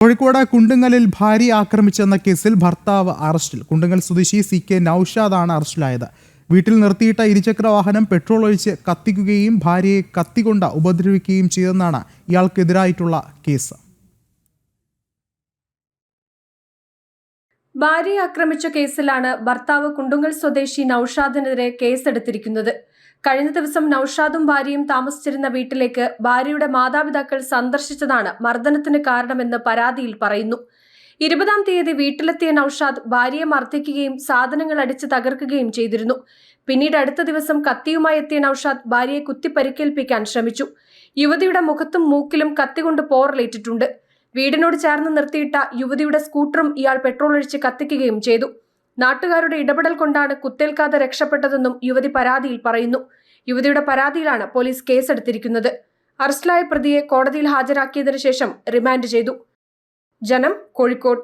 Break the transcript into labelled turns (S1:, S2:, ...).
S1: കോഴിക്കോട് കുണ്ടുങ്ങലിൽ ഭാര്യ ആക്രമിച്ചെന്ന കേസിൽ ഭർത്താവ് അറസ്റ്റിൽ. കുണ്ടുങ്ങൽ സ്വദേശി സി കെ നൌഷാദാണ് അറസ്റ്റിലായത്. വീട്ടിൽ നിർത്തിയിട്ട ഇരുചക്ര വാഹനം പെട്രോൾ ഒഴിച്ച് കത്തിക്കുകയും ഭാര്യയെ കത്തികൊണ്ട് ഉപദ്രവിക്കുകയും ചെയ്തെന്നാണ് ഇയാൾക്കെതിരായിട്ടുള്ള കേസ്.
S2: ഭാര്യയെ ആക്രമിച്ച കേസിലാണ് ഭർത്താവ് കുണ്ടുങ്ങൽ സ്വദേശി നൌഷാദിനെതിരെ കേസെടുത്തിരിക്കുന്നത്. കഴിഞ്ഞ ദിവസം നൌഷാദും ഭാര്യയും താമസിച്ചിരുന്ന വീട്ടിലേക്ക് ഭാര്യയുടെ മാതാപിതാക്കൾ സന്ദർശിച്ചതാണ് മർദ്ദനത്തിന് കാരണമെന്ന് പരാതിയിൽ പറയുന്നു. ഇരുപതാം തീയതി വീട്ടിലെത്തിയ നൌഷാദ് ഭാര്യയെ മർദ്ദിക്കുകയും സാധനങ്ങൾ അടിച്ച് തകർക്കുകയും ചെയ്തിരുന്നു. പിന്നീട് അടുത്ത ദിവസം കത്തിയുമായി എത്തിയ നൌഷാദ് ഭാര്യയെ കുത്തി പരിക്കേൽപ്പിക്കാൻ ശ്രമിച്ചു. യുവതിയുടെ മുഖത്തും മൂക്കിലും കത്തികൊണ്ട് പോറലേറ്റിട്ടുണ്ട്. വീടിനോട് ചേർന്ന് നിർത്തിയിട്ട യുവതിയുടെ സ്കൂട്ടറും ഇയാൾ പെട്രോൾ ഒഴിച്ച് കത്തിക്കുകയും ചെയ്തു. നാട്ടുകാരുടെ ഇടപെടൽ കൊണ്ടാണ് കുത്തേൽക്കാതെ രക്ഷപ്പെട്ടതെന്നും യുവതി പരാതിയിൽ പറയുന്നു. യുവതിയുടെ പരാതിയിലാണ് പോലീസ് കേസെടുത്തിരിക്കുന്നത്. അറസ്റ്റിലായ പ്രതിയെ കോടതിയിൽ ഹാജരാക്കിയതിനു ശേഷം റിമാൻഡ് ചെയ്തു. ജനം കോഴിക്കോട്.